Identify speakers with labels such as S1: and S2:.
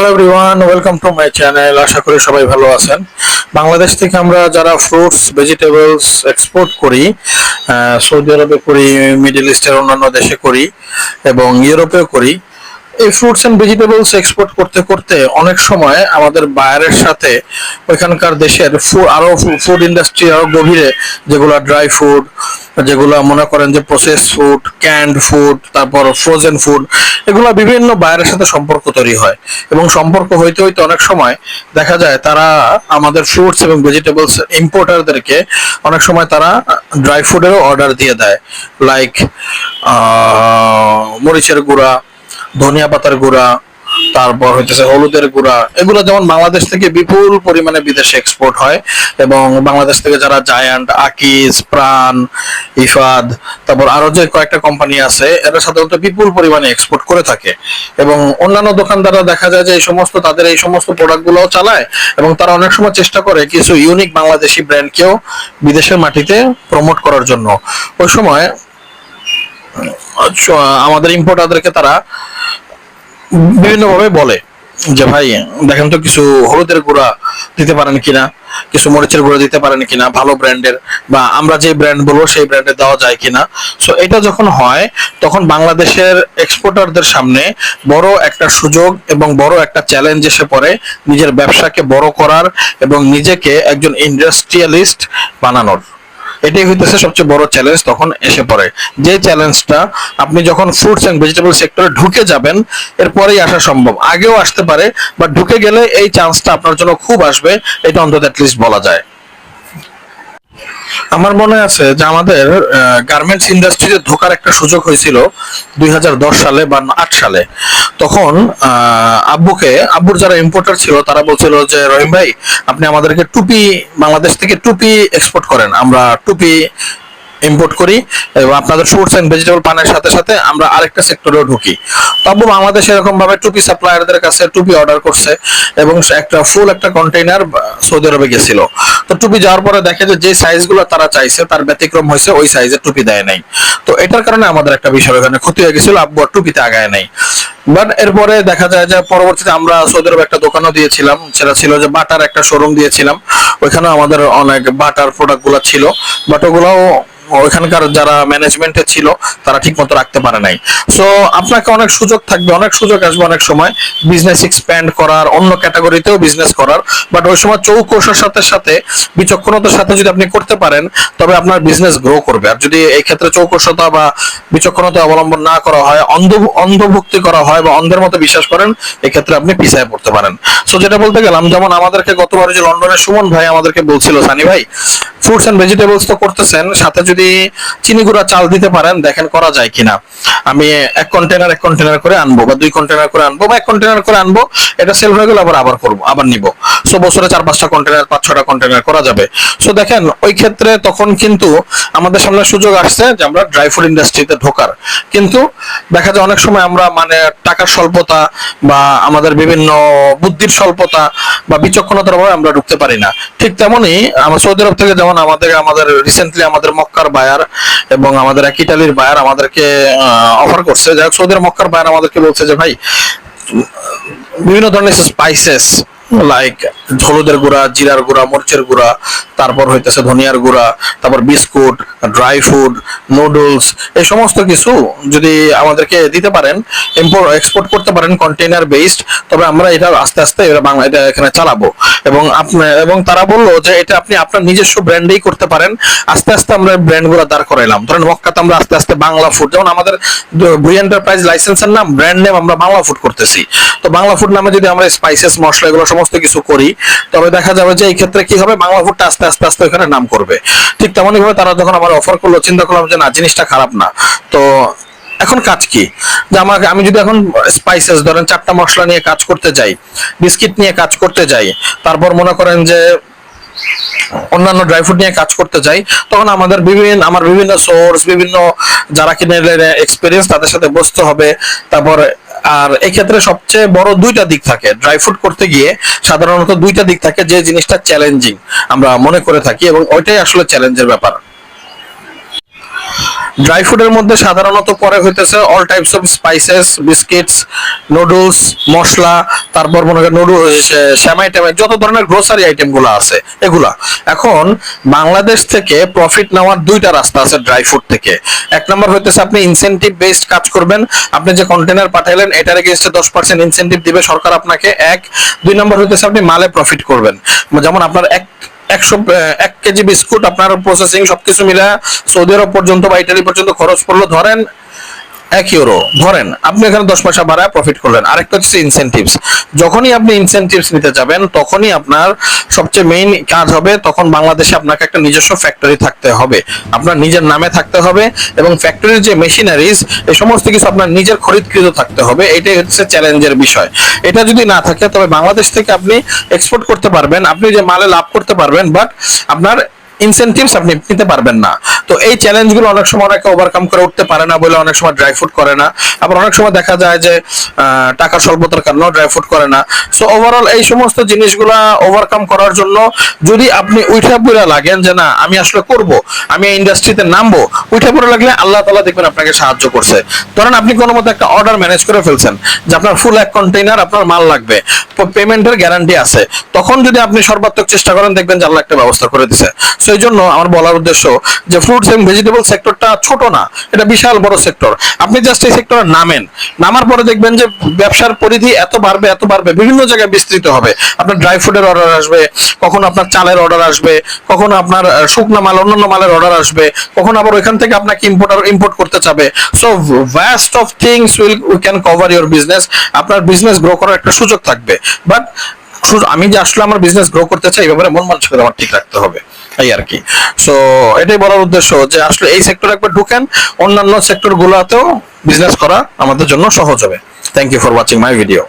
S1: Hello everyone welcome to my channel আশা করি সবাই ভালো আছেন। বাংলাদেশ থেকে আমরা যারা ফ্রুটস ভেজিটেবলস এক্সপোর্ট করি সৌদি আরবে করি মিডল ইস্টের অন্যান্য দেশে করি এবং ইউরোপেও করি এই ফ্রুটস এন্ড ভেজিটেবলস এক্সপোর্ট করতে করতে অনেক সময় আমাদের বায়ারের সাথে ওইখানকার দেশের আরও ফুড ইন্ডাস্ট্রি আরও গভীরে যেগুলো ড্রাই ফুড যেগুলো মনে করেন যে প্রসেস ফুড ক্যান্ড ফুড তারপর ফ্রোজেন ফুড এগুলো বিভিন্ন বায়ারের সাথে সম্পর্ক তৈরি হয়। এবং সম্পর্ক হইতে হইতে অনেক সময় দেখা যায় তারা আমাদের ফ্রুটস এবং ভেজিটেবলস ইম্পোর্টারদেরকে অনেক সময় তারা ড্রাই ফুডেরও অর্ডার দিয়ে দেয়। লাইক মরিচের গুঁড়া ধনিয়া পাতার গুঁড়া তারপর হইতেছে হলুদের গুঁড়া। এগুলো যেমন বাংলাদেশ থেকে বিপুল পরিমাণে বিদেশে এক্সপোর্ট হয় এবং বাংলাদেশ থেকে যারা জায়ান্ট আকিজ প্রাণ ইফাদ তারপর আরও যে কয়েকটা কোম্পানি আছে এরা সাধারণত বিপুল পরিমাণে এক্সপোর্ট করে থাকে। এবং অন্যান্য দোকানদাররা দেখা যায় যে এই সমস্ত তাদের এই সমস্ত প্রোডাক্ট গুলোও চালায় এবং তারা অনেক সময় চেষ্টা করে কিছু ইউনিক বাংলাদেশি ব্র্যান্ডকেও বিদেশের মাটিতে প্রমোট করার জন্য। ওই সময় আচ্ছা, আমাদের ইম্পোর্টারদেরকে তারা বিভিন্নভাবে বলে যে, ভাই, দেখেন তো কিছু হলুদের গুঁড়া দিতে পারেন কিনা, কিছু মরিচের গুঁড়া দিতে পারেন কিনা, ভালো ব্র্যান্ডের বা আমরা যে ব্র্যান্ড বলব সেই ব্র্যান্ডে দেওয়া যায় কিনা? সো এটা যখন হয়, তখন বাংলাদেশের এক্সপোর্টারদের সামনে বড় একটা সুযোগ এবং বড় একটা চ্যালেঞ্জ এসে পড়ে নিজের ব্যবসাকে বড় করার এবং নিজেকে একজন ইন্ডাস্ট্রিয়ালিস্ট বানানোর। এটাই হইতেছে সবচেয়ে বড় চ্যালেঞ্জ তখন এসে পড়ে। যে চ্যালেঞ্জটা আপনি যখন ফ্রুটস এন্ড ভেজিটেবল সেক্টরে ঢুকে যাবেন, এরপরেই আসা সম্ভব। আগেও আসতে পারে বা ঢুকে গেলে এই চান্সটা আপনার জন্য খুব আসবে, এটা অন্তত অ্যাটলিস্ট বলা যায়। আমার মনে আছে যে আমাদের গার্মেন্টস ইন্ডাস্ট্রিতে ঢোকার একটা সুযোগ হয়েছিল দুই হাজার দশ সালে বা আট সালে। তখন আব্বুকে, আব্বুর যারা ইম্পোর্টার ছিল, তারা বলছিল যে, রহিম ভাই, আপনি আমাদেরকে টুপি, বাংলাদেশ থেকে টুপি এক্সপোর্ট করেন। আমরা টুপি ইম্পোর্ট করি এবং আপনাদের ফ্রুটস এন্ড ভেজিটেবল পানের সাথে সাথে আমরা আরেকটা সেক্টরেও ঢুকি। তবু বাংলাদেশ এরকম ভাবে টুপি সাপ্লায়ারদের কাছে টুপি অর্ডার করছে এবং একটা ফুল একটা কন্টেইনার সৌদি আরবে গেছিল। তো টুপি যাওয়ার পরে দেখে যে যে সাইজগুলো তারা চাইছে, তার ব্যতিক্রম হয়েছে, ওই সাইজের টুপি দেয় নাই। তো এটার কারণে আমাদের একটা বিষয় এখানে ক্ষতি হয়ে গেছিল, আব্বু আর টুপিতে আগায় নাই। বাট এরপরে দেখা যায় যে, পরবর্তীতে আমরা সৌদি আরবে একটা দোকানও দিয়েছিলাম, সেটা ছিল যে বাটার একটা শোরুম দিয়েছিলাম। ওইখানেও আমাদের অনেক বাটার প্রোডাক্টগুলো ছিল বাট ওগুলোও ওইখানকার যারা ম্যানেজমেন্টে ছিল, তারা ঠিক মতো রাখতে পারে নাই। সো আপনাকে অনেক সুযোগ থাকবে, অনেক সুযোগ আসবে অনেক সময়। বিজনেস এক্সপ্যান্ড করার, অন্য ক্যাটাগরিতেও বিজনেস করার। বাট ওই সময় চৌকসের সাথে সাথে, বিচক্ষণতার সাথে যদি আপনি করতে পারেন, তবে আপনার বিজনেস গ্রো করবে। আর যদি এই ক্ষেত্রে চৌকসতা বা বিচক্ষণতা অবলম্বন না করা হয়, অন্ধ, অন্ধভুক্তি করা হয় বা অন্ধের মতো বিশ্বাস করেন, এক্ষেত্রে আপনি পিছায় পড়তে পারেন। সো যেটা বলতে গেলাম, যেমন আমাদেরকে গতবার যে লন্ডনের সুমন ভাই আমাদেরকে বলছিল, সানি ভাই ফ্রুটস এন্ড ভেজিটেবলস তো করতেছেন, সাথে যদি চিনি গুঁড়া চাল দিতে পারেন, দেখেন করা যায় কিনা। আমি এক কন্টেনার এক কন্টেনার করে আনব, বা দুই কন্টেনার করে আনব, বা এক কন্টেনার করে আনব, এটা সেল হয়ে গেলে আবার আবার করব, আবার নিব। সো বছরে চার পাঁচটা কন্টেনার পাঁচ ছটা কন্টেনার করা যাবে। সো দেখেন, ওই ক্ষেত্রে তখন কিন্তু আমাদের সামনে সুযোগ আসছে যে আমরা ড্রাই ফুড ইন্ডাস্ট্রিতে ঢোকার। কিন্তু দেখা যায় অনেক সময় আমরা মানে টাকার স্বল্পতা বা আমাদের বিভিন্ন বুদ্ধির স্বল্পতা বা বিচক্ষণতার অভাবে আমরা ঢুকতে পারি না। ঠিক তেমনই আমার সৌদি আরব থেকে যেমন আমাদের আমাদের রিসেন্টলি আমাদের মক্কার বায়ার এবং আমাদের এক ইটালির বায়ার আমাদেরকে অফার করছে। যাই হোক, সৌদি মক্কার বায়ার আমাদেরকে বলছে যে, ভাই বিভিন্ন ধরনের স্পাইসেস লাইক হলুদের গুঁড়া, জিরার গুঁড়া, মরিচের গুঁড়া, তারপর হইতেছে ধনিয়ার গুঁড়া, তারপর বিস্কুট ড্রাই ফুড নুডলস এই সমস্ত কিছু যদি আমাদেরকে দিতে পারেন এক্সপোর্ট করতে পারেন কন্টেইনার বেসড তবে আমরা এটা আস্তে আস্তে বাংলা, এটা এখানে চালাবো। এবং আপনার এবং তারা বলল যে এটা আপনি আপনার নিজস্ব ব্র্যান্ডেই করতে পারেন, আস্তে আস্তে আমরা ব্র্যান্ডগুলো দাঁড় করাইলাম। ধরেন মক্কাতে আমরা আস্তে আস্তে বাংলা ফুড যেমন আমাদের ভুই এন্টারপ্রাইজ লাইসেন্সের নাম ব্র্যান্ড নেম আমরা বাংলা ফুড করতেছি। তো বাংলা ফুড নামে যদি আমরা স্পাইসেস মশলা এগুলো সমস্ত কিছু করি, তবে দেখা যাবে যে এই ক্ষেত্রে কি হবে? বাংলা ফুডটা আস্তে আস্তে আস্তে ওখানে নাম করবে ঠিক তেমনই ভাবে তারা যখন আমার অফার করল, চিন্তা করলাম যে না, জিনিসটা খারাপ না। তো এখন কাজ কি? যে আমাকে, আমি যদি এখন স্পাইসেস ধরেন চারটা মশলা নিয়ে কাজ করতে যাই, বিস্কিট নিয়ে কাজ করতে যাই, তারপর মনে করেন যে অন্যান্য ড্রাই ফ্রুট নিয়ে কাজ করতে যাই, তখন আমাদের বিভিন্ন, আমার বিভিন্ন সোর্স বিভিন্ন যারা কিনে এক্সপিরিয়েন্স তাদের সাথে বসতে হবে। তারপর আর এক্ষেত্রে ক্ষেত্রে সবচেয়ে বড় দুইটা দিক থাকে। ড্রাই ফ্রুট করতে গিয়ে সাধারণত দুইটা দিক থাকে যে জিনিসটা চ্যালেঞ্জিং আমরা মনে করে থাকি এবং ওইটাই আসলে চ্যালেঞ্জের ব্যাপার। ড্রাই ফুডের মধ্যে সাধারণত পরে হইতেছে all types of spices biscuits noodles মশলা, তারপর মনে করেন নুডল শ্যামাই ট্যামাই যত ধরনের গ্রোসারি আইটেমগুলো আছে, এগুলা। এখন বাংলাদেশ থেকে প্রফিট নেওয়ার দুইটা রাস্তা আছে ড্রাই ফুড থেকে। এক নম্বর হইতেছে আপনি ইনসেন্টিভ বেসড কাজ করবেন। আপনি যে কন্টেনার পাঠাইলেন, এটার এগেনস্টে দশ পার্সেন্ট ইনসেন্টিভ দিবে সরকার আপনাকে, এক। দুই নম্বর হইতেছে আপনি মালে প্রফিট করবেন। যেমন আপনার এক একশো এক কেজি বিস্কুট আপনার প্রসেসিং সবকিছু মিলে সৌদি আরব পর্যন্ত বা ইটালি পর্যন্ত খরচ পড়ল। ধরেন এক ইউরো ধরেন, আপনি এখানে দশ পয়সা বাড়ায় প্রফিট করলেন। আরেকটা হচ্ছে ইনসেন্টিভস যখনই আপনি ইনসেন্টিভস নিতে যাবেন, তখনই আপনার সবচেয়ে মেইন কাজ হবে, তখন বাংলাদেশে আপনাকে একটা নিজস্ব ফ্যাক্টরি থাকতে হবে। আপনার নিজের নামে থাকতে হবে এবং ফ্যাক্টরির যে মেশিনারিজ এই সমস্ত কিছু আপনার নিজের খরিদকৃত থাকতে হবে। এটাই হচ্ছে চ্যালেঞ্জের বিষয়। এটা যদি না থাকে, তবে বাংলাদেশ থেকে আপনি এক্সপোর্ট করতে পারবেন। আপনি যে মালে লাভ করতে পারবেন বাট আপনার ইনসেন্টিভস আপনি নিতে পারবেন না। তো এই চ্যালেঞ্জগুলো অনেক সময় অনেকে ওভারকাম করে উঠতে পারে না বলে অনেক সময় ড্রাই ফুড করে না। আবার অনেক সময় দেখা যায় যে টাকার স্বল্পতার কারণেও ড্রাই ফুড করে না। সো ওভারঅল এই সমস্ত জিনিসগুলা ওভারকাম করার জন্য যদি আপনি উঠা পুরা লাগেন যে, না, আমি আসলে করব, আমি এই ইন্ডাস্ট্রিতে নামবো, উঠা পুরা লাগলে আল্লাহ তালা দেখবেন আপনাকে সাহায্য করছে। ধরেন আপনি কোনো মতো একটা অর্ডার ম্যানেজ করে ফেলছেন যে, আপনার ফুল এক কন্টেইনার আপনার মাল লাগবে পেমেন্টের গ্যারান্টি আছে। তখন যদি আপনি সর্বাত্মক চেষ্টা করেন, দেখবেন যে আল্লাহ একটা ব্যবস্থা করে দিছে। সো এই জন্য আমার বলার উদ্দেশ্য যে ফ্রুটস এন্ড ভেজিটেবল সেক্টরটা ছোট না, এটা বিশাল বড় সেক্টর আপনি জাস্ট এই সেক্টরে নামেন। নামার পরে দেখবেন যে ব্যবসার পরিধি এত বাড়বে এত বাড়বে, বিভিন্ন জায়গায় বিস্তৃত হবে। আপনার ড্রাই ফুডের অর্ডার আসবে, কখন আপনার চালের অর্ডার আসবে, কখন আপনার শুকনা মাল, অন্যান্য মালের অর্ডার আসবে, কখন আবার ওইখান থেকে আপনাকে ইম্পোর্টার ইম্পোর্ট করতে চাবে। So vast of things will we can cover your business আপনার বিজনেস গ্রো করার একটা সুযোগ থাকবে। বাট আমি যে আসলে আমার বিজনেস গ্রো করতে চাই, এই ব্যাপারে মন মানসিকতা আমার ঠিক রাখতে হবে। এই আর কি সো এটাই বলার উদ্দেশ্য যে আসলে এই সেক্টর একবার ঢুকেন, অন্যান্য সেক্টর গুলাতেও বিজনেস করা আমাদের জন্য সহজ হবে। Thank you for watching my video